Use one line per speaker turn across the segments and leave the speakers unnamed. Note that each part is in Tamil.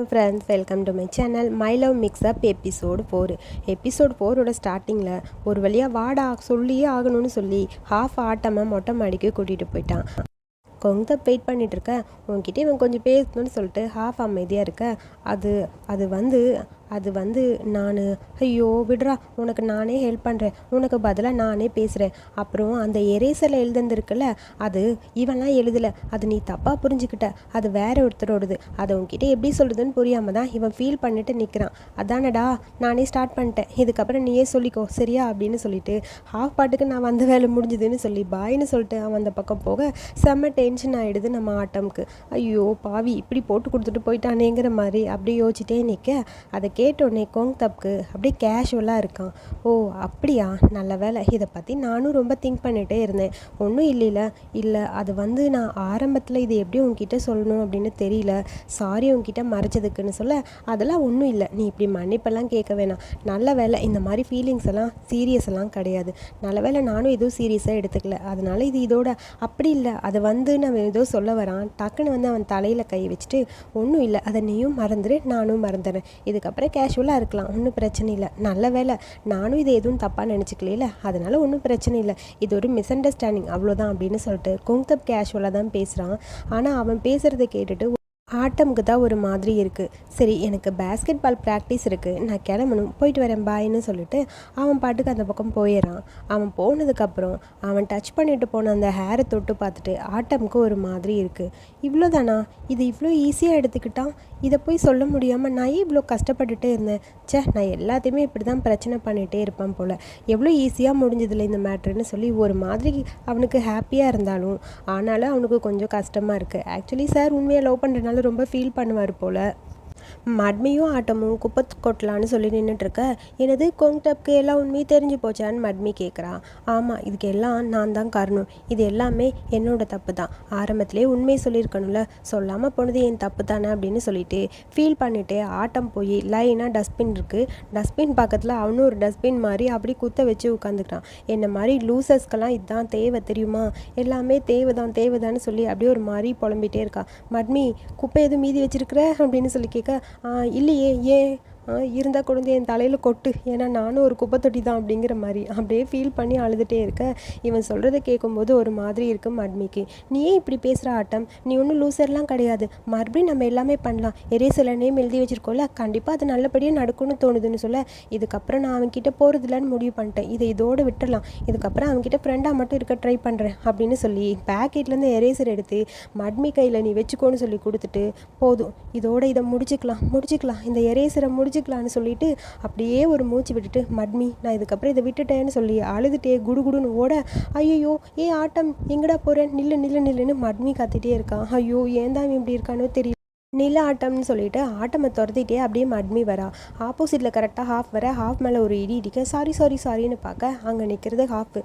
Friends welcome to my channel my love mix up episode four episode ஃபோரோட ஸ்டார்டிங்கில் ஒரு வழியாக வாடா சொல்லியே ஆகணும்னு சொல்லி ஹாஃப் ஆட்டமாக மொட்டை மாடிக்கு கூட்டிகிட்டு போயிட்டான். கொங்க வெயிட் பண்ணிட்டு இருக்க. உன்கிட்ட இவன் கொஞ்சம் பேசணும்னு சொல்லிட்டு ஹாஃப் அமைதியாக இருக்க. அது அது வந்து அது வந்து நான் ஐயோ விடுறா உனக்கு நானே ஹெல்ப் பண்ணுறேன் உனக்கு பதிலாக நானே பேசுகிறேன் அப்புறம் அந்த எரேசரில் எழுதுந்திருக்குல்ல அது இவன்லாம் எழுதலை. அது நீ தப்பாக புரிஞ்சுக்கிட்ட. அது வேற ஒருத்தரோடது. அதை உன்கிட்ட எப்படி சொல்கிறதுன்னு புரியாமல் தான் இவன் ஃபீல் பண்ணிட்டு நிற்கிறான் அதானடா நானே ஸ்டார்ட் பண்ணிட்டேன். இதுக்கப்புறம் நீயே சொல்லிக்கோ சரியா? அப்படின்னு சொல்லிட்டு ஹாஃப் பாட்டுக்கு நான் வந்த வேலை முடிஞ்சுதுன்னு சொல்லி பாய்னு சொல்லிட்டு அவன் அந்த பக்கம் போக செம்ம டென்ஷன் ஆகிடுது நம்ம ஆட்டம்க்கு. ஐயோ பாவி இப்படி போட்டு கொடுத்துட்டு போயிட்டானேங்கிற மாதிரி. அப்படியே யோசிச்சிட்டே நிற்க அதை கேட்டோடனே கோங் தப்க்கு அப்படியே கேஷுவலாக இருக்கான். ஓ அப்படியா? நல்ல வேலை. இதை பற்றி நானும் ரொம்ப திங்க் பண்ணிகிட்டே இருந்தேன். ஒன்றும் இல்லைல்ல இல்லை அது வந்து நான் ஆரம்பத்தில் இது எப்படி உங்ககிட்ட சொல்லணும் அப்படின்னு தெரியல. சாரி உங்ககிட்ட மறைச்சதுக்குன்னு சொல்ல அதெல்லாம் ஒன்றும் இல்லை. நீ இப்படி மன்னிப்பெல்லாம் கேட்க வேணாம். நல்ல வேலை. இந்த மாதிரி ஃபீலிங்ஸ் எல்லாம் சீரியஸ் எல்லாம் கிடையாது. நல்ல வேலை நானும் எதுவும் சீரியஸாக எடுத்துக்கல. அதனால இது இதோட அப்படி இல்லை. அதை வந்து நம்ம ஏதோ சொல்ல வரான். டக்குன்னு வந்து அவன் தலையில் கை வச்சுட்டு ஒன்றும் இல்லை. அதை நீயும் மறந்துடு நானும் மறந்துடுறேன் இதுக்கப்புறம் கேஷுவலாக இருக்கலாம். ஒன்றும் பிரச்சனை இல்லை. நல்ல வேலை. நானும் இது எதுவும் தப்பாக நினச்சிக்கல அதனால ஒன்றும் பிரச்சனை இல்லை. இது ஒரு மிஸ் அண்டர்ஸ்டாண்டிங் அவ்வளோதான் அப்படின்னு சொல்லிட்டு குங்தப் கேஷுவலாக தான் பேசுகிறான் ஆனால் அவன் பேசுகிறத கேட்டுட்டு ஆட்டமுக்கு தான் ஒரு மாதிரி இருக்குது சரி எனக்கு பேஸ்கெட் பால் ப்ராக்டிஸ் இருக்குது நான் கிளம்பணும். போயிட்டு வரேன். பாய்னு சொல்லிட்டு அவன் பாட்டுக்கு அந்த பக்கம் போயிடறான் அவன் போனதுக்கப்புறம் அவன் டச் பண்ணிட்டு போன அந்த ஹேரை தொட்டு பார்த்துட்டு ஆட்டமுக்கு ஒரு மாதிரி இருக்குது இவ்வளோதானா இது இவ்வளோ ஈஸியாக எடுத்துக்கிட்டான்? இதை போய் சொல்ல முடியாமல் நான் ஏன் இவ்வளோ கஷ்டப்பட்டுட்டே இருந்தேன்? ச்சே நான் எல்லாத்தையுமே இப்படி தான் பிரச்சனை பண்ணிகிட்டே இருப்பேன் போல். எவ்வளோ ஈஸியாக முடிஞ்சதில்ல இந்த மேட்ருன்னு சொல்லி ஒரு மாதிரி அவனுக்கு ஹாப்பியாக இருந்தாலும் ஆனாலும் அவனுக்கு கொஞ்சம் கஷ்டமாக இருக்குது ஆக்சுவலி சார் உண்மையாக லவ் பண்ணுறதுனால ரொம்ப ஃபீல் பண்ணுவார் போல். மட்மியும் ஆட்டமும் குப்பை கொட்டலான்னு சொல்லி நின்றுட்டுருக்க எனது கோங்டப்க்கு எல்லாம் உண்மையும் தெரிஞ்சு போச்சான்னு மட்மி கேட்குறான் ஆமாம் இதுக்கு எல்லாம் நான் தான் காரணம். இது எல்லாமே என்னோட தப்பு தான். ஆரம்பத்திலே உண்மையை சொல்லியிருக்கணும்ல. சொல்லாமல் போனது என் தப்பு தானே அப்படின்னு சொல்லிட்டு ஃபீல் பண்ணிவிட்டு ஆட்டம் போய் லைனாக டஸ்ட்பின் இருக்குது டஸ்ட்பின் பக்கத்தில் அவனும் ஒரு டஸ்ட்பின் மாதிரி அப்படி குத்த வச்சு உட்காந்துக்கிட்டான் என்ன மாதிரி லூசர்ஸ்க்கெல்லாம் இதுதான் தேவை தெரியுமா? எல்லாமே தேவை தான் தேவைதான்னு சொல்லி அப்படியே ஒரு மாதிரி புலம்பிகிட்டே இருக்கா. மட்மி குப்பை எதுவும் மீதி வச்சிருக்கிற? அப்படின்னு சொல்லி கேட்க இல்லையே ஏன் இருந்தால் கொண்டு என் தலையில் கொட்டு. ஏன்னா நானும் ஒரு குப்பை தொட்டி தான் அப்படிங்கிற மாதிரி. அப்படியே ஃபீல் பண்ணி அழுதுகிட்டே இருக்க. இவன் சொல்கிறத கேட்கும்போது ஒரு மாதிரி இருக்கும் மட்மிக்கு நீ ஏன் இப்படி பேசுகிற ஆட்டம்? நீ ஒன்றும் லூசர்லாம் கிடையாது. மறுபடியும் நம்ம எல்லாமே பண்ணலாம். எரேசில் நேம் எழுதி வச்சுருக்கோம்ல கண்டிப்பாக அது நல்லபடியாக நடக்கும்னு தோணுதுன்னு சொல்ல. இதுக்கப்புறம் நான் அவன்கிட்ட போகிறதில்லன்னு முடிவு பண்ணிட்டேன். இதை இதோடு விட்டுடலாம் இதுக்கப்புறம் அவன்கிட்ட ஃப்ரெண்டாக மட்டும் இருக்க ட்ரை பண்ணுறேன் அப்படின்னு சொல்லி பேக்கெட்லேருந்து எரேசர் எடுத்து மட்மி கையில் நீ வச்சுக்கோன்னு சொல்லி கொடுத்துட்டு போதும். இதோட இதை முடிச்சுக்கலாம். முடிச்சுக்கலாம். இந்த எரேசரை முடிச்சு செஞ்சுக்கலான்னு சொல்லிட்டு அப்படியே ஒரு மூச்சு விட்டுட்டு மட்மி நான் இதுக்கப்புறம் இதை விட்டுட்டேன்னு சொல்லி அழுதுட்டே குடுகுடுன்னு ஓட ஐயோ ஏ ஆட்டம் எங்கடா போகிறேன் நில்லு நில்லு நில்லுன்னு மட்மி கத்திட்டே இருக்கான். ஐயோ ஏன் தான் இப்படி இருக்கானோ தெரியல. நில ஆட்டம்னு சொல்லிட்டு ஆட்டமை துரத்திட்டே அப்படியே மட்மி வரா. ஆப்போசிட்டில் கரெக்டாக ஹாஃப் வர ஹாஃப் மேலே ஒரு இடி இடிக்க சாரி சாரி சாரின்னு பார்க்க அங்கே நிற்கிறது ஹாஃப்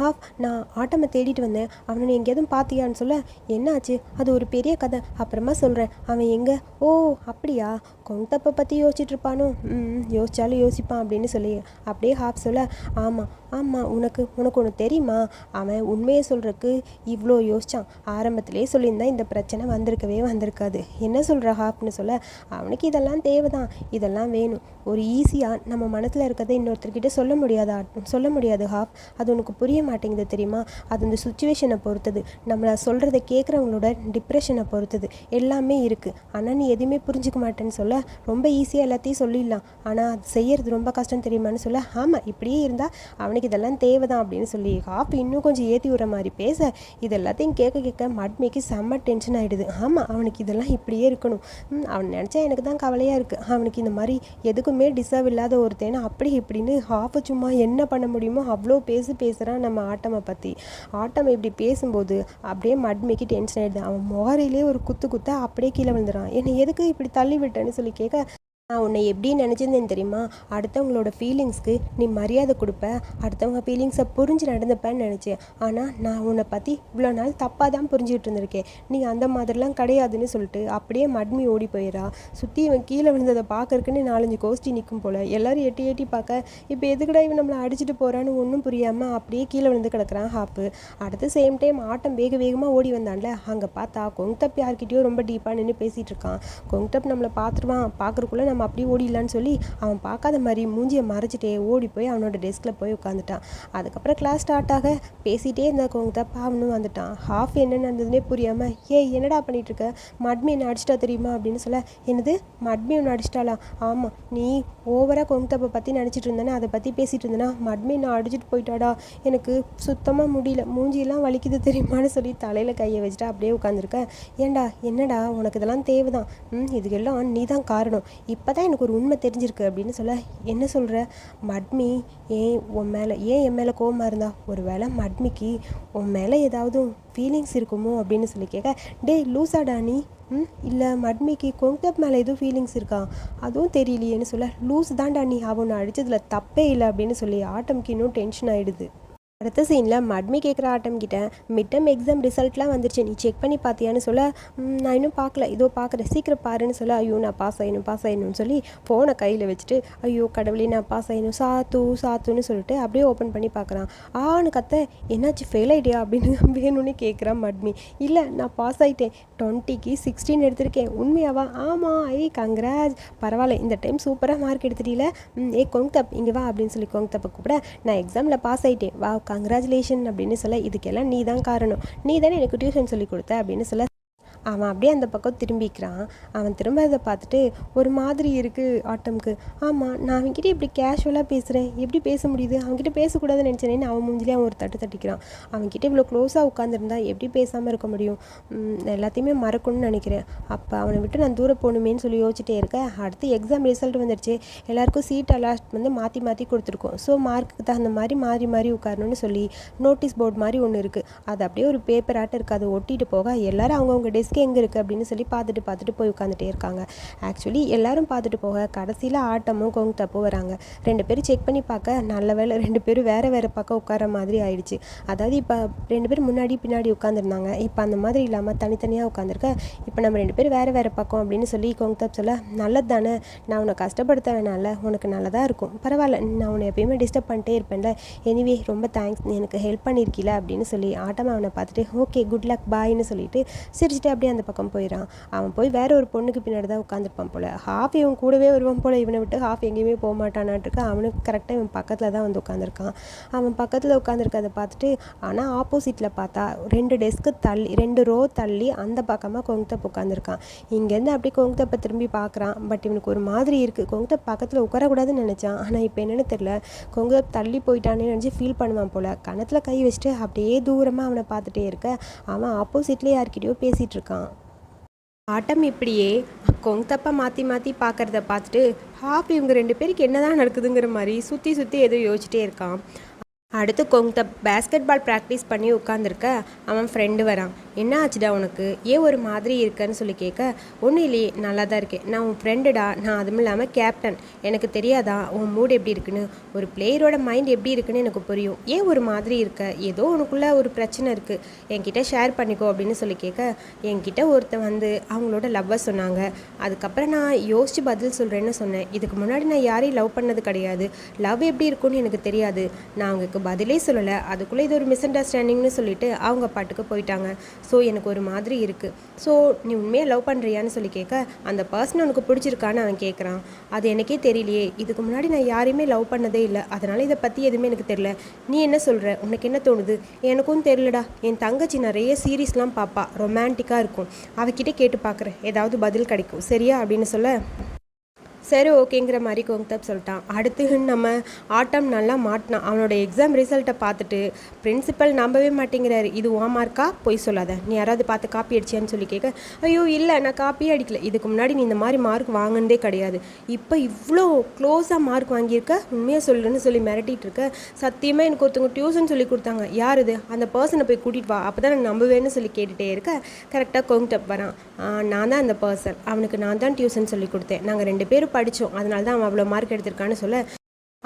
ஹாஃப் நான் ஆட்டமை தேடிட்டு வந்தேன். அவனை நீ எங்கேயும் பார்த்தியான்னு சொல்ல என்னாச்சு? அது ஒரு பெரிய கதை. அப்புறமா சொல்கிறேன் அவன் எங்கே? ஓ அப்படியா? கொண்டப்பை பற்றி யோசிச்சிட்டுருப்பானோ? ம் யோசித்தாலும் யோசிப்பான் அப்படின்னு சொல்லி அப்படியே ஹாஃப் சொல்ல ஆமாம் ஆமாம் உனக்கு உனக்கு ஒன்று தெரியுமா? அவன் உண்மையை சொல்கிறதுக்கு இவ்வளோ யோசித்தான் ஆரம்பத்திலே சொல்லியிருந்தா இந்த பிரச்சனை வந்திருக்கவே வந்திருக்காது. என்ன சொல்கிற ஹாப்னு சொல்ல அவனுக்கு இதெல்லாம் தேவைதான். இதெல்லாம் வேணும். ஒரு ஈஸியாக நம்ம மனத்தில் இருக்கிறத இன்னொருத்தர்கிட்ட சொல்ல முடியாதா? சொல்ல முடியாது ஹாப் அது உனக்கு புரிய மாட்டேங்குது தெரியுமா? அது இந்த சுச்சுவேஷனை பொறுத்தது. நம்மளை சொல்கிறத கேட்குறவங்களோட டிப்ரெஷனை பொறுத்தது. எல்லாமே இருக்குது ஆனால் நீ எதுவுமே புரிஞ்சுக்க மாட்டேன்னு சொல்ல ரொம்ப ஈஸியாக எல்லாத்தையும் சொல்லிடலாம். ஆனால் அது செய்யறது ரொம்ப கஷ்டம் தெரியுமான்னு சொல்ல ஆமாம் இப்படியே இருந்தால் அவனுக்கு இதெல்லாம் தேவைதான் அப்படின்னு சொல்லி ஹாப் இன்னும் கொஞ்சம் ஏற்றி விடுற மாதிரி பேச இது எல்லாத்தையும் கேட்க கேட்க மட்மிக்கு செம்ம டென்ஷன் ஆகிடுது ஆமாம் அவனுக்கு இதெல்லாம் இப்படியே இருக்கணும். அவன் நினச்சா எனக்கு தான் கவலையாக இருக்குது அவனுக்கு இந்த மாதிரி எதுக்குமே டிசர்வ் இல்லாத ஒருத்தேன்னு அப்படி இப்படின்னு ஹாஃப் சும்மா என்ன பண்ண முடியுமோ அவ்வளோ பேசி பேசுகிறான் நம்ம ஆட்டமை பற்றி ஆட்டம் இப்படி பேசும்போது அப்படியே மட்மிக்கு டென்ஷன் ஆகிடுது அவன் முகரையிலே ஒரு குத்து குத்த அப்படியே கீழே விழுந்துறான். என்னை எதுக்கு இப்படி தள்ளி விட்டேன்னு சொல்லி கேட்க நான் உன்னை எப்படி நினச்சிருந்தேன் தெரியுமா? அடுத்தவங்களோட ஃபீலிங்ஸ்க்கு நீ மரியாதை கொடுப்ப. அடுத்தவங்க ஃபீலிங்ஸை புரிஞ்சு நடந்துப்பேன்னு நினச்சேன். ஆனால் நான் உன்னை பற்றி இவ்வளோ நாள் தப்பாக தான் புரிஞ்சுக்கிட்டு இருந்திருக்கேன். நீ அந்த மாதிரிலாம் கிடையாதுன்னு சொல்லிட்டு அப்படியே மட்மி ஓடி போயிடா சுற்றி இவன் கீழே விழுந்ததை பார்க்கறக்குன்னு நாலஞ்சு கோஷ்டி நிற்கும் போல். எல்லோரும் எட்டி எட்டி பார்க்க இப்போ எதுக்கடா இவன் நம்மளை அடிச்சுட்டு போகிறான்னு ஒன்றும் புரியாமல் அப்படியே கீழே விழுந்து கிடக்குறான் ஹாப்பு அடுத்து சேம் டைம் ஆட்டம் வேக வேகமாக ஓடி வந்தான்ல. அங்கே பார்த்தா கொங்தப் யார்கிட்டயோ ரொம்ப டீப்பாக நின்று பேசிகிட்டு இருக்கான். கொங்தப் நம்மளை பார்த்துருவான். பார்க்குறக்குள்ளே நம்ம அப்படியே ஓடிடலான்னு சொல்லி அவன் பார்க்காத மாதிரி மூஞ்சியை மறைச்சிட்டே ஓடி போய் அவனோட டெஸ்கில் போய் உட்காந்துட்டான். அதுக்கப்புறம் கிளாஸ் ஸ்டார்ட் ஆக பேசிகிட்டே இருந்த கொங்தப் அவனும் வந்துட்டான். ஹாஃப் என்ன நடந்ததுனே புரியாமல் ஏய் என்னடா பண்ணிகிட்டு இருக்க மட்மி என்ன அடிச்சிட்டா தெரியுமா? அப்படின்னு சொல்ல என்னது? மட்மி ஒன்று அடிச்சிட்டாளா? ஆமாம் நீ ஓவராக கொங்கத்தப்பை பற்றி நினச்சிட்டு இருந்தேன்னா அதை பற்றி பேசிகிட்டு இருந்தேன்னா மட்மி நான் அடிச்சிட்டு போயிட்டாடா. எனக்கு சுத்தமாக முடியல. மூஞ்சியெல்லாம் வலிக்குது தெரியுமான்னு சொல்லி தலையில் கையை வச்சுட்டு அப்படியே உட்காந்துருக்க. ஏன்டா என்னடா? உனக்கு இதெல்லாம் தேவைதான். ம் இதுக்கெல்லாம் நீ தான் காரணம். இப்போ தான் எனக்கு ஒரு உண்மை தெரிஞ்சிருக்கு அப்படின்னு சொல்ல என்ன சொல்கிற மட்மி ஏன் உன் மேலே ஏன் என் மேலே கோவமாக இருந்தா? ஒரு வேளை மட்மிக்கு உன் மேலே ஏதாவது ஃபீலிங்ஸ் இருக்குமோ? அப்படின்னு சொல்லி கேட்க டேய் லூசாடா நீ ம் இல்லை மட்மிக்கு கொங்கப் மேலே எதுவும் ஃபீலிங்ஸ் இருக்கா? அதுவும் தெரியலையேன்னு சொல்ல லூஸ் தான்டா நீ அவனை அடித்ததில் தப்பே இல்லை அப்படின்னு சொல்லி ஆட்டம்க்கு இன்னும் டென்ஷன் ஆகிடுது அடுத்த சீனில் மட்மி கேட்குற ஆட்டம் கிட்ட மிட்டம் எக்ஸாம் ரிசல்ட்லாம் வந்துருச்சு. நீ செக் பண்ணி பார்த்தியான்னு சொல்ல நான் இன்னும் பார்க்கல இதோ பார்க்குறேன் சீக்கிரம் பாருன்னு சொல்ல ஐயோ நான் பாஸ் ஆகணும் பாஸ் ஆகணும்னு சொல்லி ஃபோனை கையில் வச்சுட்டு ஐயோ கடவுளே நான் பாஸ் ஆகணும் சாத்து சாத்துன்னு சொல்லிட்டு அப்படியே ஓப்பன் பண்ணி பார்க்குறான் ஆன்னு கத்த என்னாச்சு? ஃபெயில் ஆகிட்டியா அப்படின்னு வேணும்னு கேட்குறான் மட்மி. இல்லை நான் பாஸ் ஆகிட்டேன் டுவெண்ட்டிக்கு சிக்ஸ்டீன் எடுத்திருக்கேன். உண்மையாவா? ஆமாம் ஐ கங்க்ராஜ் பரவாயில்ல இந்த டைம் சூப்பராக மார்க் எடுத்துட்டீல. ம் ஏ கொங்தப் இங்கே வா அப்படின்னு சொல்லி கொங்தப்பை கூப்பிட நான் எக்ஸாமில் பாஸ் ஆகிட்டேன் வா கங்க்ராச்சுலேஷன் அப்படின்னு சொல்ல இதுக்கெல்லாம் நீ தான் காரணம். நீ தானே எனக்கு டியூஷன் சொல்லி கொடுத்த அப்படின்னு சொல்ல அவன் அப்படியே அந்த பக்கம் திரும்பிக்கிறான். அவன் திரும்பறதை பார்த்துட்டு ஒரு மாதிரி இருக்குது ஆட்டம்க்கு. ஆமாம் நான் அவன்கிட்ட இப்படி கேஷுவலாக பேசுகிறேன் எப்படி பேச முடியுது? அவன்கிட்ட பேசக்கூடாதுன்னு நினச்சேனேன்னு அவன் மூஞ்சிலே அவன் ஒரு தட்டு தட்டிக்கிறான். அவன்கிட்ட இவ்வளோ க்ளோஸாக உட்காந்துருந்தா எப்படி பேசாமல் இருக்க முடியும்? எல்லாத்தையுமே மறக்கணும்னு நினைக்கிறேன். அப்போ அவனை விட்டு நான் தூரம் போகணுமேன்னு சொல்லி யோசிச்சுட்டே இருக்கேன். அடுத்து எக்ஸாம் ரிசல்ட் வந்துடுச்சு எல்லாருக்கும் சீட் அலாட் வந்து மாற்றி மாற்றி கொடுத்துருக்கோம். ஸோ மார்க்குக்கு தகுந்த மாதிரி மாறி மாறி உட்காரணும்னு சொல்லி நோட்டீஸ் போர்டு மாதிரி ஒன்று இருக்குது அது அப்படியே ஒரு பேப்பர் ஆட்டம் இருக்குது அதை ஒட்டிட்டு போக எல்லாரும் அவங்கவுங்க டெஸ்க் எங்கே இருக்குது அப்படின்னு சொல்லி பார்த்துட்டு பார்த்துட்டு போய் உட்காந்துட்டே இருக்காங்க. ஆக்சுவலி எல்லாரும் பார்த்துட்டு போக கடைசியில் ஆட்டமும் கொங்தப்பும் வராங்க. ரெண்டு பேரும் செக் பண்ணி பார்க்க நல்ல வேளை ரெண்டு பேரும் வேறு வேறு பக்கம் உட்கார மாதிரி ஆயிடுச்சு. அதாவது இப்போ ரெண்டு பேரும் முன்னாடி பின்னாடி உட்காந்துருந்தாங்க இப்போ அந்த மாதிரி இல்லாமல் தனித்தனியாக உட்காந்துருக்க இப்போ நம்ம ரெண்டு பேரும் வேறு வேறு பக்கம் அப்படின்னு சொல்லி கொங்தப் சொல்ல நல்லது தானே நான் உன்னை கஷ்டப்படுத்த வேணாம்ல உனக்கு நல்லதாக இருக்கும். பரவாயில்ல நான் உன்னை எப்பயுமே டிஸ்டர்ப் பண்ணிட்டே இருப்பேன்ல. எனிவே ரொம்ப தேங்க்ஸ் எனக்கு ஹெல்ப் பண்ணியிருக்கீல அப்படின்னு சொல்லி ஆட்டம் அவனை பார்த்துட்டு ஓகே குட் லக் பாய்னு சொல்லிட்டு சிரிச்சுட்டு அப்படியே அந்த பக்கம் போயிடான் அவன் போய் வேற ஒரு பொண்ணுக்கு பின்னாடி தான் உட்காந்துருப்பான் போல. ஹாஃப் இவன் கூடவே வருவான் போல. இவனை விட்டு ஹாஃப் எங்கேயுமே போக மாட்டானாட்டுருக்கு அவனுக்கு கரெக்டாக இவன் பக்கத்தில் தான் வந்து உட்காந்துருக்கான் அவன் பக்கத்தில் உட்காந்துருக்கதை பார்த்துட்டு ஆனால் ஆப்போசிட்டில் பார்த்தா ரெண்டு டெஸ்க்கு தள்ளி ரெண்டு ரோ தள்ளி அந்த பக்கமாக கொங்தப் உட்காந்துருக்கான் இங்கேருந்து அப்படியே கொங்குத்தப்பை திரும்பி பார்க்குறான். பட் இவனுக்கு ஒரு மாதிரி இருக்குது கொங்குத்தப் பக்கத்தில் உட்காரக்கூடாதுன்னு நினச்சான். ஆனால் இப்போ என்னென்னு தெரில கொங்கப் தள்ளி போயிட்டானே நினச்சி ஃபீல் பண்ணுவான் போல். கணத்தில் கை வச்சுட்டு அப்படியே தூரமாக அவனை பார்த்துட்டே இருக்க. அவன் ஆப்போசிட்லேயே யார்கிட்டயோ பேசிகிட்டு இருக்கான். ஆட்டம் இப்படியே கொங்தப்பை மாற்றி மாற்றி பார்க்குறத பார்த்துட்டு ஹாப் இவங்க ரெண்டு பேருக்கு என்னதான் நடக்குதுங்கிற மாதிரி சுற்றி சுற்றி ஏதோ யோசிச்சிட்டே இருக்கான். அடுத்து கொங்தப் பேஸ்கெட் பால் ப்ராக்டிஸ் பண்ணி உட்காந்துருக்க அவன் ஃப்ரெண்டு வரான். என்ன ஆச்சுடா உனக்கு? ஏன் ஒரு மாதிரி இருக்கன்னு சொல்லி கேட்க ஒன்றும் இல்லையே நல்லா தான் இருக்கேன். நான் உன் ஃப்ரெண்டுடா நான் அதுவும் இல்லாமல் கேப்டன் எனக்கு தெரியாதா? உன் மூடு எப்படி இருக்குன்னு? ஒரு பிளேயரோட மைண்ட் எப்படி இருக்குன்னு எனக்கு புரியும். ஏன் ஒரு மாதிரி இருக்க? ஏதோ உனக்குள்ளே ஒரு பிரச்சனை இருக்குது என்கிட்ட ஷேர் பண்ணிக்கோ அப்படின்னு சொல்லி கேட்க என்கிட்ட ஒருத்தன் வந்து அவங்களோட லவ்வை சொன்னாங்க. அதுக்கப்புறம் நான் யோசித்து பதில் சொல்கிறேன்னு சொன்னேன். இதுக்கு முன்னாடி நான் யாரையும் லவ் பண்ணது கிடையாது. லவ் எப்படி இருக்கும்னு எனக்கு தெரியாது. நான் அவங்களுக்கு பதிலே சொல்லலை. அதுக்குள்ளே இது ஒரு மிஸ் அண்டர்ஸ்டாண்டிங்னு சொல்லிட்டு அவங்க பாட்டுக்கு போயிட்டாங்க. ஸோ எனக்கு ஒரு மாதிரி இருக்குது ஸோ நீ உண்மையாக லவ் பண்ணுறியான்னு சொல்லி கேட்க அந்த பர்சன் உனக்கு பிடிச்சிருக்கான்னு அவன் கேட்குறான். அது எனக்கே தெரியலையே. இதுக்கு முன்னாடி நான் யாரையுமே லவ் பண்ணதே இல்லை. அதனால் இதை பற்றி எதுவுமே எனக்கு தெரில நீ என்ன சொல்கிற உனக்கு என்ன தோணுது? எனக்கும் தெரியலடா. என் தங்கச்சி நிறைய சீரீஸ்லாம் பார்ப்பா ரொமான்டிக்காக இருக்கும். அவகிட்ட கேட்டு பார்க்குறேன் ஏதாவது பதில் கிடைக்கும். சரியா? அப்படின்னு சொல்ல. சரி ஓகேங்கிற மாதிரி கோங்தப் சொல்லிட்டான். அடுத்து நம்ம ஆட்டம் நல்லா மாட்டினான். அவனோட எக்ஸாம் ரிசல்ட்டை பார்த்துட்டு பிரின்சிபல் நம்பவே மாட்டேங்கிறாரு. இது ஓ மார்க்கா பொய் சொல்லாத. நீ யாராவது பார்த்து காப்பி அடிச்சியான்னு சொல்லி கேட்க ஐயோ இல்லை நான் காப்பியே அடிக்கல. இதுக்கு முன்னாடி நீ இந்த மாதிரி மார்க் வாங்கினதே கிடையாது. இப்போ இவ்வளோ க்ளோஸாக மார்க் வாங்கியிருக்க? உண்மையாக சொல்லுன்னு சொல்லி மிரட்டிகிட்டு இருக்க. சத்தியமாக எனக்கு ஒருத்தவங்க டியூஷன் சொல்லி கொடுத்தாங்க. யார் இது? அந்த பர்சனை போய் கூட்டிகிட்டு வா. அப்போ தான் நான் நம்புவேன்னு சொல்லி கேட்டுகிட்டே இருக்க. கரெக்டாக கோங்டப் வரான். நான் தான் அந்த பர்சன் அவனுக்கு நான் தான் டியூஷன் சொல்லி கொடுத்தேன். நாங்கள் ரெண்டு பேரும் படித்தோம். அதனால தான் அவன் அவ்வளோ மார்க் எடுத்திருக்கான்னு சொல்ல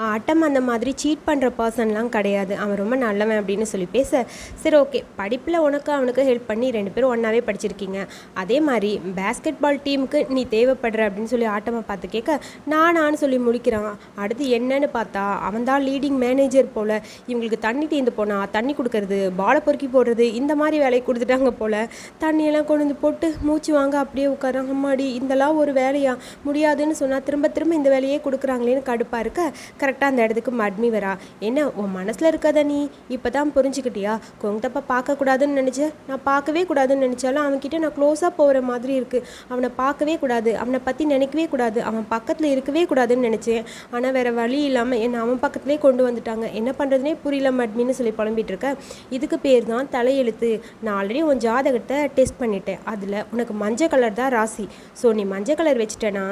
ஆட்டம் அந்த மாதிரி சீட் பண்ணுற பர்சன்லாம் கிடையாது. அவன் ரொம்ப நல்லவன் அப்படின்னு சொல்லி பேச சரி ஓகே படிப்பில் உனக்கு அவனுக்கு ஹெல்ப் பண்ணி ரெண்டு பேரும் ஒன்றாவே படிச்சிருக்கீங்க. அதே மாதிரி பேஸ்கெட் பால் டீமுக்கு நீ தேவைப்படுற அப்படின்னு சொல்லி ஆட்டமாக பார்த்து கேட்க நானான்னு சொல்லி முடிக்கிறான் அடுத்து என்னன்னு பார்த்தா அவன் தான் லீடிங் மேனேஜர் போல். இவங்களுக்கு தண்ணி தீர்ந்து போனா தண்ணி கொடுக்கறது பாலை பொறுக்கி போடுறது இந்த மாதிரி வேலையை கொடுத்துட்டாங்க போல். தண்ணியெல்லாம் கொண்டு வந்து போட்டு மூச்சு வாங்க அப்படியே உட்காராங்க அம்மாடி இதெல்லாம் ஒரு வேலையா? முடியாதுன்னு சொன்னால் திரும்ப திரும்ப இந்த வேலையே கொடுக்குறாங்களேன்னு கடுப்பாக இருக்க கரெக்டாக அந்த இடத்துக்கு மட்மி வரா. என்ன உன் மனசில் இருக்காத நீ? இப்போ தான் புரிஞ்சுக்கிட்டியா? கொங்கத்தப்பா பார்க்கக்கூடாதுன்னு நினச்சேன் நான் பார்க்கவே கூடாதுன்னு நினச்சாலும் அவன்கிட்ட நான் க்ளோஸாக போகிற மாதிரி இருக்குது அவனை பார்க்கவே கூடாது. அவனை பற்றி நினைக்கவே கூடாது. அவன் பக்கத்தில் இருக்கவே கூடாதுன்னு நினச்சேன். ஆனால் வேறு வழி இல்லாமல் என்னை அவன் பக்கத்துலேயே கொண்டு வந்துட்டாங்க. என்ன பண்ணுறதுனே புரியல மட்மின்னு சொல்லி புலம்பிகிட்டு இருக்க. இதுக்கு பேர் தான் தலையெழுத்து. நான் ஆல்ரெடி உன் ஜாதகத்தை டெஸ்ட் பண்ணிட்டேன். அதில் உனக்கு மஞ்சள் கலர் தான் ராசி. ஸோ நீ மஞ்சள் கலர் வச்சுட்டேன்னா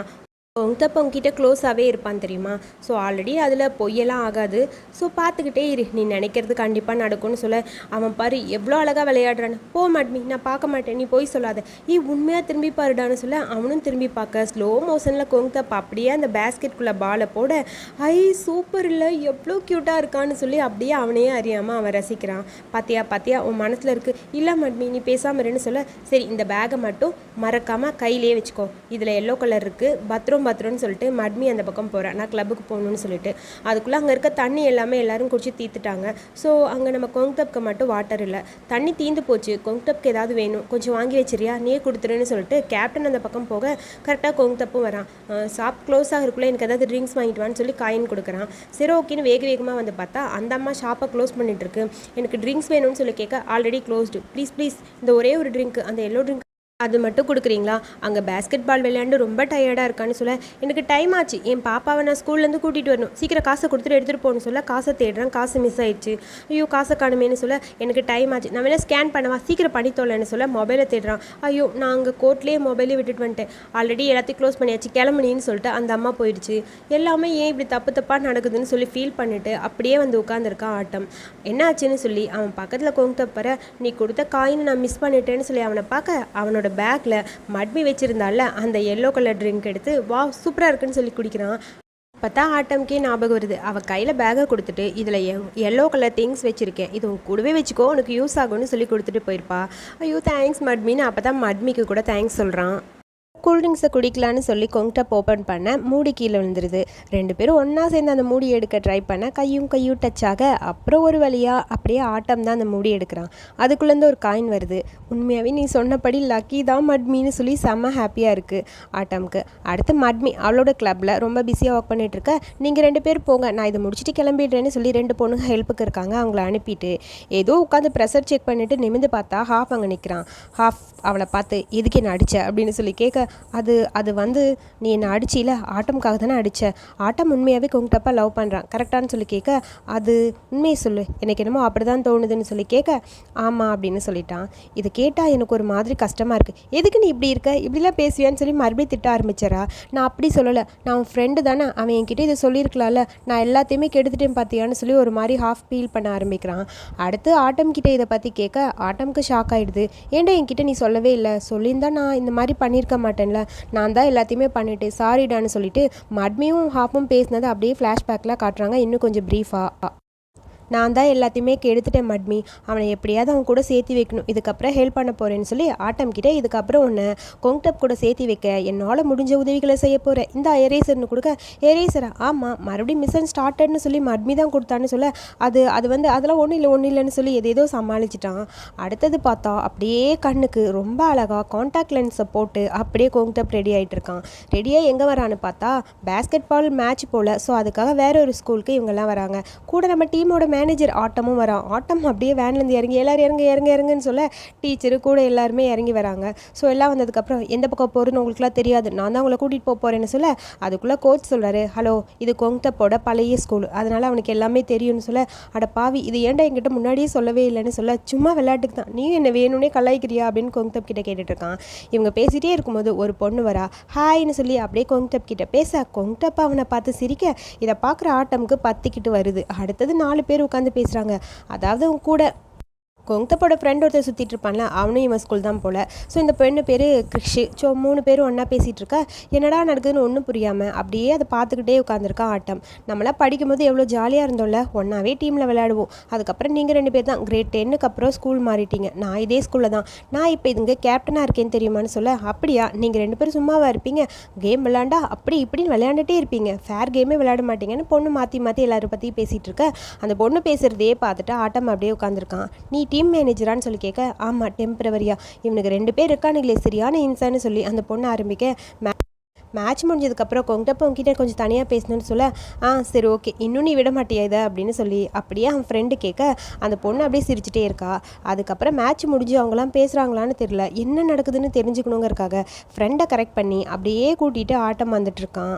உங்கத்தப்ப உங்ககிட்ட க்ளோஸாகவே இருப்பான் தெரியுமா? ஸோ ஆல்ரெடி அதில் பொய்யெல்லாம் ஆகாது. ஸோ பார்த்துக்கிட்டே இரு. நீ நினைக்கிறது கண்டிப்பாக நடக்கும்னு சொல்ல. அவன் பாரு எவ்வளோ அழகாக விளையாடுறான்னு போ மாட்மி. நான் பார்க்க மாட்டேன். நீ போய் சொல்லாத. நீ உண்மையாக திரும்பி பாருடான்னு சொல்ல அவனும் திரும்பி பார்க்க ஸ்லோ மோஷனில் கொங்கத்தப்ப அப்படியே அந்த பேஸ்கெட்குள்ளே பாலை போட ஐ சூப்பர் இல்லை. எவ்வளோ க்யூட்டாக இருக்கான்னு சொல்லி அப்படியே அவனையே அறியாமல் அவன் ரசிக்கிறான். பாத்தியா பாத்தியா? உன் மனசில் இருக்குது இல்லை மாட்மி நீ பேசாமல் இருன்னு சொல்ல. சரி இந்த பேகை மட்டும் மறக்காமல் கையிலேயே வச்சுக்கோ. இதில் எல்லோ கலர் இருக்குது பத்ரூம் பத்ரம்னு சொல்லிட்டு மட்மி அந்த பக்கம் போகிறேன் நான் கிளப்புக்கு போகணுன்னு சொல்லிட்டு. அதுக்குள்ளே அங்கே இருக்க தண்ணி எல்லாமே எல்லாரும் குடிச்சு தீர்த்துட்டாங்க ஸோ அங்கே நம்ம கொங்டப்க்கு மட்டும் வாட்டர் இல்லை. தண்ணி தீந்து போச்சு. கொங்டப்க்கு ஏதாவது வேணும். கொஞ்சம் வாங்கி வச்சிரியா? நீயே கொடுத்துருன்னு சொல்லிட்டு கேப்டன் அந்த பக்கம் போக கரெக்டாக கொங்டப்பும் வரான். ஷாப் க்ளோஸ் ஆகிறக்குள்ளே எனக்கு ஏதாவது ட்ரிங்க்ஸ் வாங்கிட்டு வான்னு சொல்லி காயின் கொடுக்குறான். சரி ஓகேன்னு வேக வேகமாக வந்து பார்த்தா அந்த அம்மா ஷாப்பை க்ளோஸ் பண்ணிட்டு இருக்கு. எனக்கு ட்ரிங்க்ஸ் வேணும்னு சொல்லி கேட்க ஆல்ரெடி க்ளோஸ்டு ப்ளீஸ் ப்ளீஸ் இந்த ஒரே ஒரு ட்ரிங்க் அந்த எல்லோ ட்ரிங்க் அது மட்டும் கொடுக்குறீங்களா? அங்கே பேஸ்கெட் பால் விளையாண்டு ரொம்ப டயர்டாக இருக்கான்னு சொல்ல எனக்கு டைம் ஆச்சு. என் பாப்பாவை நான் ஸ்கூல்லேருந்து கூட்டிகிட்டு வரணும். சீக்கிரம் காசை கொடுத்துட்டு எடுத்துகிட்டு போகணும்னு சொல்ல காசை தேடுறேன். காசு மிஸ் ஆயிடுச்சு. ஐயோ காசை காணுமேன்னு சொல்ல எனக்கு டைம் ஆச்சு. நான் வேணா ஸ்கேன் பண்ணவா? சீக்கிரம் பண்ணி சொல்ல மொபைலை தேடுறான். ஐயோ நான் அங்கே கோர்ட்லேயே மொபைலே விட்டுட்டு வந்துட்டேன். ஆல்ரெடி எல்லாத்தையும் க்ளோஸ் பண்ணியாச்சு. கிளம்புனின்னு சொல்லிட்டு அந்த அம்மா போயிடுச்சு. எல்லாமே ஏன் இப்படி தப்பு தப்பாக நடக்குதுன்னு சொல்லி ஃபீல் பண்ணிட்டு அப்படியே வந்து உட்காந்துருக்கான் ஆட்டம். என்ன ஆச்சுன்னு சொல்லி அவன் பக்கத்தில் கொங்கப்பற நீ கொடுத்த காயினை நான் மிஸ் பண்ணிட்டேன்னு சொல்லி அவனை பார்க்க அவனோட பேக்கில் மட்மி வச்சுருந்தால அந்த எல்லோ கலர் ட்ரிங்க் எடுத்து வா சூப்பராக இருக்குன்னு சொல்லி குடிக்கிறான். அப்போ தான் ஆட்டம்க்கே ஞாபகம் வருது. அவள் கையில் பேக்கை கொடுத்துட்டு இதில் எல்லோ கலர் திங்ஸ் வச்சுருக்கேன். இது உன் கூடவே வச்சுக்கோ உனக்கு யூஸ் ஆகும்னு சொல்லி கொடுத்துட்டு போயிருப்பா. ஐயோ தேங்க்ஸ் மட்மின்னு அப்போ தான் மட்மிக்கு கூட தேங்க்ஸ் சொல்கிறான் கூல்ட்ரிங்க்ஸை குடிக்கலான்னு சொல்லி கொங்டப் ஓப்பன் பண்ண மூடி கீழே விழுந்துருது. ரெண்டு பேரும் ஒன்றா சேர்ந்து அந்த மூடி எடுக்க ட்ரை பண்ண கையும் கையும் டச் ஆக அப்புறம் ஒரு வழியாக அப்படியே ஆட்டம் தான் அந்த மூடி எடுக்கிறான். அதுக்குள்ளேருந்து ஒரு காயின் வருது. உண்மையாகவே நீ சொன்னபடி லக்கி தான் மட்மின்னு சொல்லி செம்ம ஹாப்பியாக இருக்குது ஆட்டம்க்கு. அடுத்து மட்மி அவளோட கிளப்பில் ரொம்ப பிஸியாக ஒர்க் பண்ணிகிட்ருக்க நீங்கள் ரெண்டு பேர் போங்க நான் இதை முடிச்சுட்டு கிளம்பிடுறேன்னு சொல்லி ரெண்டு பொண்ணுங்க ஹெல்ப்புக்கு இருக்காங்க அவங்கள அனுப்பிட்டு ஏதோ உட்காந்து ப்ரெஷர் செக் பண்ணிட்டு நிமிந்து பார்த்தா ஹாஃப் அங்கே நிற்கிறான் ஹாஃப் அவளை பார்த்து எதுக்கு என்ன அடித்த அப்படின்னு சொல்லி கேட்க அது அது வந்து நீ என்னை அடிச்சில ஆட்டம்காக தானே அடித்த ஆட்டம் உண்மையாகவே கொங்கிட்டப்பா லவ் பண்ணுறான் கரெக்டானு சொல்லி கேட்க அது உண்மையை சொல்லு. எனக்கு என்னமோ அப்படி தான் தோணுதுன்னு சொல்லி கேட்க ஆமாம் அப்படின்னு சொல்லிட்டான். இதை கேட்டால் எனக்கு ஒரு மாதிரி கஷ்டமாக இருக்குது எதுக்கு நீ இப்படி இருக்க? இப்படிலாம் பேசுவியான்னு சொல்லி மறுபடியும் திட்ட ஆரம்பிச்சாரா நான் அப்படி சொல்லலை. நான் உன் ஃப்ரெண்டு தானே. அவன் என்கிட்ட இதை சொல்லியிருக்கலாம்ல. நான் எல்லாத்தையுமே கெடுத்துட்டேன் பார்த்தியான்னு சொல்லி ஒரு மாதிரி ஹாஃப் ஃபீல் பண்ண ஆரம்பிக்கிறான். அடுத்து ஆட்டம் கிட்டே இதை பற்றி கேட்க ஆட்டம்க்கு ஷாக் ஆகிடுது ஏன்டா என்கிட்ட நீ சொல்லவே இல்லை? சொல்லியிருந்தா நான் இந்த மாதிரி பண்ணியிருக்க மாட்டேன். பண்ணிட்டேன்ல நான் தான் எல்லாத்தையுமே பண்ணிட்டேன். சாரிடான்னு சொல்லிட்டு மட்மியும் ஹாஃபும் பேசினதை அப்படியே ஃப்ளாஷ்பேக்கில் காட்டுறாங்க. இன்னும் கொஞ்சம் ப்ரீஃபாக நான் தான் எல்லாத்தையுமே கெடுத்துட்டேன் மட்மி. அவனை எப்படியாவது அவன் கூட சேர்த்து வைக்கணும். இதுக்கப்புறம் ஹெல்ப் பண்ண போகிறேன்னு சொல்லி ஆட்டம் கிட்டே இதுக்கப்புறம் உன்னை கொங்டப் கூட சேர்த்து வைக்க என்னால் முடிஞ்ச உதவிகளை செய்ய போகிறேன் இந்த எரேசர்னு கொடுக்க எரேசரா ஆமாம் மறுபடியும் மிஷன் ஸ்டார்டட்னு சொல்லி மட்மி தான் கொடுத்தான்னு சொல்ல அது அது வந்து அதெல்லாம் ஒன்றும் இல்லை ஒன்றும் இல்லைன்னு சொல்லி எதேதோ சமாளிச்சிட்டான். அடுத்தது பார்த்தா அப்படியே கண்ணுக்கு ரொம்ப அழகாக காண்டாக்ட் லென்ஸை போட்டு அப்படியே கொங்டப் ரெடி ஆகிட்டு இருக்கான். ரெடியாக எங்கே வரான்னு பார்த்தா பேஸ்கெட் பால் மேட்ச் போல். ஸோ அதுக்காக வேற ஒரு ஸ்கூலுக்கு இவங்கெல்லாம் வராங்க. கூட நம்ம டீமோட மேனேஜர் ஆட்டமும் வரான். ஆட்டம் அப்படியே வேன்லேருந்து இறங்கி எல்லோரும் இறங்க இறங்க இறங்குன்னு சொல்ல டீச்சரு கூட எல்லாருமே இறங்கி வராங்க. ஸோ எல்லாம் வந்ததுக்கப்புறம் எந்த பக்கம் போகிறதுன்னு உங்களுக்குலாம் தெரியாது. நான் தான் உங்களை கூட்டிகிட்டு போக போகிறேன்னு சொல்ல அதுக்குள்ளே கோச் சொல்கிறாரு ஹலோ இது கொங்டப்போட பழைய ஸ்கூல் அதனால் அவனுக்கு எல்லாமே தெரியும்னு சொல்ல அட பாவி இது ஏன்டா என்கிட்ட முன்னாடியே சொல்லவே இல்லைன்னு சொல்ல சும்மா விளையாட்டுக்கு தான். நீ என்ன வேணும்னே கலாய்க்கிறியா? அப்படின்னு கொங்டப் கிட்ட கேட்டுட்ருக்கான். இவங்க பேசிகிட்டே இருக்கும்போது ஒரு பொண்ணு வரா ஹாய்னு சொல்லி அப்படியே கொங்டப் கிட்ட பேச கொங்டப் அவனை பார்த்து சிரிக்க இதை பார்க்குற ஆட்டமுக்கு பத்திக்கிட்டு வருது. அடுத்தது நாலு பேர் உட்காந்து பேசுகிறாங்க அதாவது உன் கூட கொங்கத்தப்போட ஃப்ரெண்ட் ஒருத்தர் சுற்றிட்டு இருப்பான்ல அவனும் இவன் ஸ்கூல் தான் போல. ஸோ இந்த பெண்ணு பேர் கிருஷி. ஸோ மூணு பேரும் ஒன்றா பேசிகிட்டு இருக்கா. என்னடா நடக்குதுன்னு ஒன்றும் புரியாமல் அப்படியே அதை பார்த்துக்கிட்டே உட்காந்துருக்கான் ஆட்டம். நம்மளாம் படிக்கும்போது எவ்வளோ ஜாலியாக இருந்தோம்ல ஒன்றாவே டீமில் விளையாடுவோம். அதுக்கப்புறம் நீங்கள் ரெண்டு பேர் தான் கிரேட் டென்னுக்கு அப்புறம் ஸ்கூல் மாறிட்டீங்க. நான் இதே ஸ்கூலில் தான். நான் இப்போ இதுங்க கேப்டனாக இருக்கேன்னு தெரியுமான்னு சொல்ல அப்படியா நீங்கள் ரெண்டு பேரும் சும்மாவாக இருப்பீங்க? கேம் விளாண்டா அப்படி இப்படின்னு விளையாண்டுட்டே இருப்பீங்க. ஃபேர் கேமே விளையாட மாட்டீங்கன்னு பொண்ணு மாற்றி மாற்றி எல்லோரும் பற்றி பேசிகிட்டு இருக்க. அந்த பொண்ணு பேசுகிறதே பார்த்துட்டு ஆட்டம் அப்படியே உட்காந்துருக்கான் நீ டீம் மேனேஜரான்னு சொல்லி கேட்க ஆமாம் டெம்பரவரியா இவனுக்கு ரெண்டு பேர் இருக்கானுங்களே சரியான இன்சான்னு சொல்லி அந்த பொண்ணு ஆரம்பிக்க மே மேட்ச் முடிஞ்சதுக்கப்புறம் கொங்கப்போ உங்ககிட்ட கொஞ்சம் தனியாக பேசணும்னு சொல்ல ஆ சரி ஓகே. இன்னும் நீ விட மாட்டியா இதை? அப்படின்னு சொல்லி அப்படியே அவன் ஃப்ரெண்டு கேட்க அந்த பொண்ணு அப்படியே சிரிச்சிட்டே இருக்கா. அதுக்கப்புறம் மேட்ச் முடிஞ்சு அவங்களாம் பேசுகிறாங்களான்னு தெரில என்ன நடக்குதுன்னு தெரிஞ்சுக்கணுங்கிறக்காக ஃப்ரெண்டை கரெக்ட் பண்ணி அப்படியே கூட்டிகிட்டு ஆட்டம் வந்துட்டுருக்கான்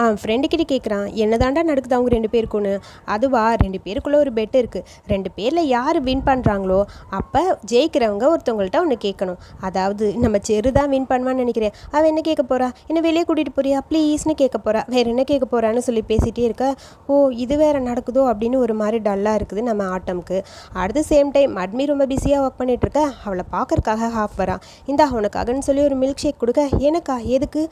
ஆ ஃப்ரெண்டுக்கிட்ட கேட்குறான் என்னதாண்டா நடக்குது அவங்க ரெண்டு பேருக்குன்னு? அதுவா ரெண்டு பேருக்குள்ளே ஒரு பெட் இருக்குது ரெண்டு பேரில் யார் வின் பண்ணுறாங்களோ அப்போ ஜெயிக்கிறவங்க ஒருத்தவங்கள்ட்ட ஒன்று கேட்கணும் அதாவது நம்ம செரு தான் வின் பண்ணுவான்னு நினைக்கிறேன். அவள் என்ன கேட்க போகிறா என்ன வெளியே கூட்டிகிட்டு போறியா? ப்ளீஸ்னு கேட்க போகிறா வேறு என்ன கேட்க போகிறான்னு சொல்லி பேசிகிட்டே இருக்க? ஓ இது வேறு நடக்குதோ? அப்படின்னு ஒரு மாதிரி டல்லாக இருக்குது நம்ம ஆட்டம்க்கு. அடுத்த சேம் டைம் அட்மி ரொம்ப பிஸியாக ஒர்க் பண்ணிகிட்ருக்க அவளை பார்க்கறக்காக ஹாஃப் வரா. இந்தா அவனுக்காகன்னு சொல்லி ஒரு மில்க் ஷேக் கொடுக்க. எனக்கா? எதுக்கு?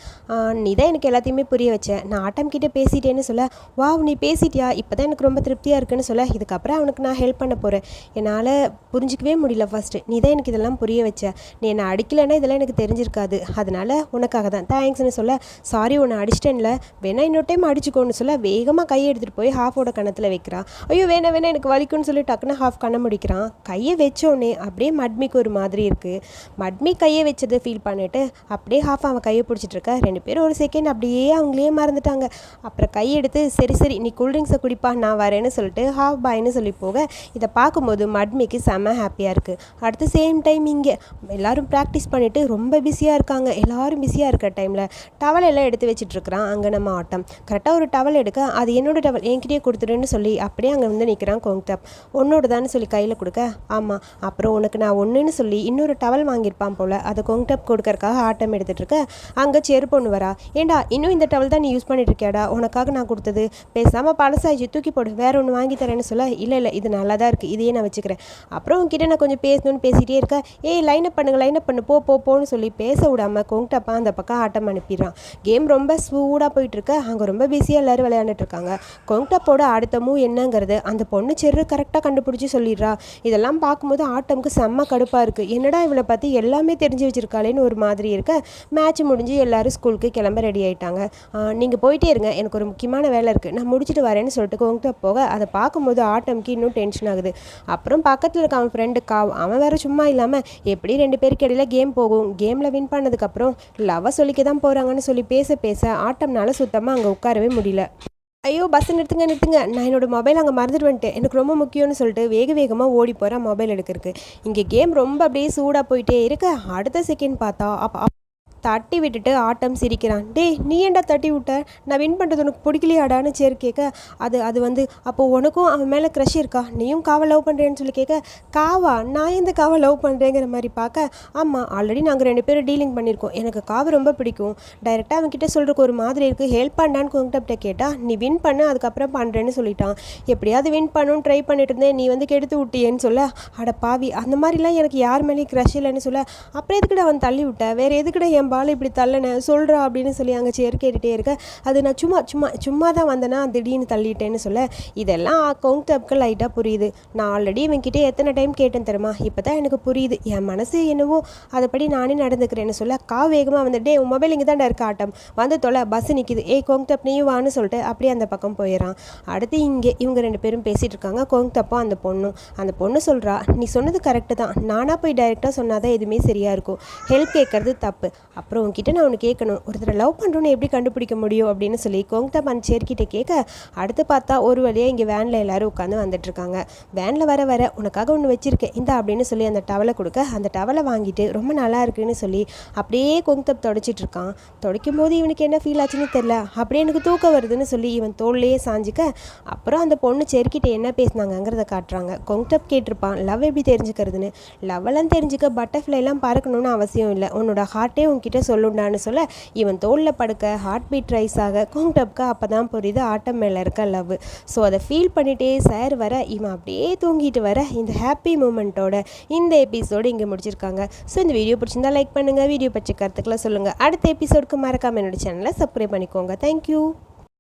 நீ தான் எனக்கு எல்லாத்தையுமே புரிய வச்சேன் நான் ஆட்டம் கிட்ட பேசிட்டேன்னு சொல்ல வாவ் நீ பேசிட்டியா? இப்போ தான் எனக்கு ரொம்ப திருப்தியாக இருக்குன்னு சொல்ல இதுக்கப்புறம் அவனுக்கு நான் ஹெல்ப் பண்ண போகிறேன் என்னால் புரிஞ்சிக்கவே முடியல ஃபஸ்ட்டு நீ தான் எனக்கு இதெல்லாம் புரிய வச்ச. நீ என்னை அடிக்கலைன்னா இதெல்லாம் எனக்கு தெரிஞ்சிருக்காது. அதனால் உனக்காக தான். தேங்க்ஸ்னு சொல்ல சாரி உன்னை அடிச்சிட்டேன்ல. வேணா இன்னொரு டைம் அடிச்சுக்கோன்னு சொல்ல வேகமாக கையை எடுத்துகிட்டு போய் ஹாஃபோட கணத்தில் வைக்கிறான். ஐயோ வேணா வேணா எனக்கு வலிக்கும்னு சொல்லி டக்குன்னு ஹாஃப் கண்ண முடிக்கிறான். கையை வச்சோடனே அப்படியே மட்மிக்கு ஒரு மாதிரி இருக்குது மட்மி கையை வச்சதை ஃபீல் பண்ணிட்டு அப்படியே ஹாஃப் அவன் கையை பிடிச்சிட்டு இருக்க. ரெண்டு பேரும் ஒரு செகண்ட் அப்படியே அவங்களே மறந்து மறந்துட்டாங்க அப்புறம் கையெடுத்து சரி சரி நீ கூல்ட்ரிங்க்ஸை குடிப்பா நான் வரேன்னு சொல்லிட்டு ஹாஃப் பாய்னு சொல்லி போக இதை பார்க்கும்போது மட்மிக்கு செம்ம ஹாப்பியாக இருக்குது அடுத்து சேம் டைம் இங்கே. எல்லாரும் ப்ராக்டிஸ் பண்ணிவிட்டு ரொம்ப பிஸியாக இருக்காங்க. எல்லோரும் பிஸியாக இருக்கிற டைமில் டவல் எல்லாம் எடுத்து வச்சிட்ருக்குறான் அங்கே நம்ம ஆட்டம். கரெக்டாக ஒரு டவல் எடுக்க அது என்னோட டவல் என்கிட்டயே கொடுத்துருன்னு சொல்லி அப்படியே அங்கே வந்து நிற்கிறான் கோங்டாப் உன்னோட தானே சொல்லி கையில் கொடுக்க ஆமாம் அப்புறம் உனக்கு நான் ஒன்றுன்னு சொல்லி இன்னொரு டவல் வாங்கியிருப்பான் போல். அதை கோங்டாப் கொடுக்கறக்காக ஆட்டம் எடுத்துட்டு இருக்க அங்கே செருப்பு ஒன்று வரா. ஏண்டா இன்னும் இந்த டவல் தான் நீ யூஸ் பண்ணிட்டு இருக்கியாடா உனக்காக நான் கொடுத்தது. பேசாமல் பழசாயிச்சு தூக்கி போடு. வேற ஒன்று வாங்கி தரேன்னு சொல்ல இல்லை இல்லை இது நல்லா தான் இருக்குது இதையே நான் வச்சுக்கிறேன். அப்புறம் உங்ககிட்ட நான் கொஞ்சம் பேசணும்னு பேசிகிட்டே இருக்கேன் ஏய் லைனப் பண்ணுங்க லைனப் பண்ணு. போ போ போன்னு சொல்லி பேச விடாம கொங்கிட்டப்பா அந்த பக்கம் ஆட்டம் அனுப்பிடுறான். கேம் ரொம்ப ஸ்மூடாக போயிட்டு இருக்க அங்கே ரொம்ப பிஸியாக எல்லாரும் விளையாண்டுட்டு இருக்காங்க கொங்டப்போட அடுத்த மூவ் என்னங்கிறது அந்த பொண்ணு செரு கரெக்டாக கண்டுபிடிச்சி சொல்லிடுறா. இதெல்லாம் பார்க்கும்போது ஆட்டம்க்கு செம்ம கடுப்பாக இருக்குது என்னடா இவளை பற்றி எல்லாமே தெரிஞ்சு வச்சிருக்காளேன்னு ஒரு மாதிரி இருக்க. மேட்ச் முடிஞ்சு எல்லாரும் ஸ்கூலுக்கு கிளம்ப ரெடி ஆயிட்டாங்க. நீங்கள் போயிட்டே இருங்க. எனக்கு ஒரு முக்கியமான வேலை இருக்குது நான் முடிச்சுட்டு வரேன்னு சொல்லிட்டு கொங்கிட்ட போக அதை பார்க்கும்போது ஆட்டம்க்கு இன்னும் டென்ஷன் ஆகுது. அப்புறம் பக்கத்தில் இருக்க அவன் ஃப்ரெண்டு காவ் அவன் வேறு சும்மா இல்லாமல் எப்படி ரெண்டு பேருக்கு இடையில கேம் போகும்? கேமில் வின் பண்ணதுக்கப்புறம் லவ்வை சொல்லிக்க தான் போகிறாங்கன்னு சொல்லி பேச பேச ஆட்டம்னால சுத்தமாக அங்கே உட்காரவே முடியல. ஐயோ பஸ் நிறுத்துங்க நிறுத்துங்க. நான் என்னோடய மொபைல் அங்கே மறந்துட்டு வந்துட்டேன். எனக்கு ரொம்ப முக்கியம்னு சொல்லிட்டு வேக வேகமாக ஓடி போகிறேன் மொபைல் எடுக்கிறதுக்கு. இங்கே கேம் ரொம்ப அப்படியே சூடாக போயிட்டே இருக்கு. அடுத்த செகண்ட் பார்த்தா அப்போ தட்டி விட்டுட்டு ஆட்டம் சிரிக்கிறான். டேய் நீ ஏன்டா தட்டி விட்ட? நான் வின் பண்ணுறது உனக்கு பிடிக்கலையாடான்னு சேர் கேட்க அது அது வந்து அப்போது உனக்கும் அவன் மேலே க்ரஷ் இருக்கா? நீயும் காவை லவ் பண்ணுறேன்னு சொல்லி கேட்க காவா நான் எந்த காவை லவ் பண்ணுறேங்கிற மாதிரி பார்க்க ஆமாம் ஆல்ரெடி நாங்கள் ரெண்டு பேரும் டீலிங் பண்ணியிருக்கோம். எனக்கு காவை ரொம்ப பிடிக்கும். டைரெக்டாக அவன்கிட்ட சொல்கிறக்கு ஒரு மாதிரி இருக்குது ஹெல்ப் பண்ணான்னு கொங்கிட்ட கேட்டால் நீ வின் பண்ண அதுக்கப்புறம் பண்ணுறேன்னு சொல்லிட்டான். எப்படியாவது வின் பண்ணணும்னு ட்ரை பண்ணிட்டு இருந்தேன். நீ வந்து கெடுத்து விட்டியேன்னு சொல்ல அட பாவி அந்த மாதிரிலாம் எனக்கு யார் மேலேயும் க்ரஷ் இல்லைன்னு சொல்ல அப்புறம் எதுக்கிட்ட அவன் தள்ளி விட்ட? வேறு எதுக்கிட்ட என் பால் இப்படி தள்ளினேன் சொல்கிறா அப்படின்னு சொல்லி அங்கே சேர் கேட்டுகிட்டே இருக்க. அது நான் சும்மா சும்மா சும்மா தான் வந்தேன்னா திடீர்னு தள்ளிட்டேன்னு சொல்ல. இதெல்லாம் கவுண்டப்க்கு லைட்டாக புரியுது. நான் ஆல்ரெடி இவன்கிட்ட எத்தனை டைம் கேட்டேன் தெரியுமா? இப்போ தான் எனக்கு புரியுது. என் மனசு என்னவோ அதைப்படி நானே நடந்துக்கிறேன்னு சொல்ல கா வேகமாக வந்து டே உன் மொபைல் இங்கே தான் இருக்க ஆட்டம். வந்து தொலை பஸ் நிற்கிது ஏய் கோங்டப் நீயும் வான்னு சொல்லிட்டு அப்படியே அந்த பக்கம் போயிடறான் அடுத்து இங்கே இவங்க ரெண்டு பேரும் பேசிகிட்டு இருக்காங்க. கோங்டப்பும் அந்த பொண்ணும். அந்த பொண்ணு சொல்கிறா நீ சொன்னது கரெக்டு தான். நானாக போய் டைரெக்டாக சொன்னால் தான் எதுவுமே சரியாக இருக்கும். ஹெல்ப் கேட்குறது தப்பு. அப்புறம் உன்கிட்ட நான் ஒன்று கேட்கணும். ஒருத்தரை லவ் பண்ணுறோன்னு எப்படி கண்டுபிடிக்க முடியும் அப்படின்னு சொல்லி கோங்தா அந்த சேர்க்கிட்ட கேட்க அடுத்து பார்த்தா ஒரு வழியாக இங்கே வேனில் எல்லோரும் உட்காந்து வந்துட்டுருக்காங்க வேனில் வர வர உனக்காக ஒன்று வச்சுருக்கேன். இந்த அப்படின்னு சொல்லி அந்த டவலை கொடுக்க அந்த டவலை வாங்கிட்டு ரொம்ப நல்லா இருக்குன்னு சொல்லி அப்படியே கொங்தப் தொடச்சிட்டு இருக்கான். துடைக்கும் போது இவனுக்கு என்ன ஃபீல் ஆச்சுன்னு தெரில அப்படியே எனக்கு தூக்கம் வருதுன்னு சொல்லி இவன் தோல்லையே சாஞ்சிக்க அப்புறம் அந்த பொண்ணு செருக்கிட்ட என்ன பேசினாங்கிறத காட்டுறாங்க. கொங்டப் கேட்டிருப்பான் லவ் எப்படி தெரிஞ்சுக்கிறதுன்னு? லவ்வெல்லாம் தெரிஞ்சுக்க பட்டர்ஃப்ளைலாம் பறக்கணும்னு அவசியம் இல்லை. உன்னோட ஹார்ட்டே உன்கிட்ட கிட்ட சொல்லுண்டான்னு சொல்ல இவன் தோளில் படுக்க ஹார்ட் பீட் ரைஸ் ஆக குங்டப்க்கு அப்போ தான் புரியுது ஆட்டம் மேலே இருக்க லவ் ஸோ அதை ஃபீல் பண்ணிகிட்டே சார் வர இவன் அப்படியே தூங்கிட்டு வர இந்த ஹாப்பி மூமெண்ட்டோட இந்த எபிசோடு இங்கே முடிச்சிருக்காங்க. ஸோ இந்த வீடியோ பிடிச்சிருந்தா லைக் பண்ணுங்கள் வீடியோ பற்றி கருத்துக்களை சொல்லுங்கள் அடுத்த எபிசோடுக்கு மறக்காம என்னோட சேனலை சப்ஸ்கிரைப் பண்ணிக்கோங்க. தேங்க்யூ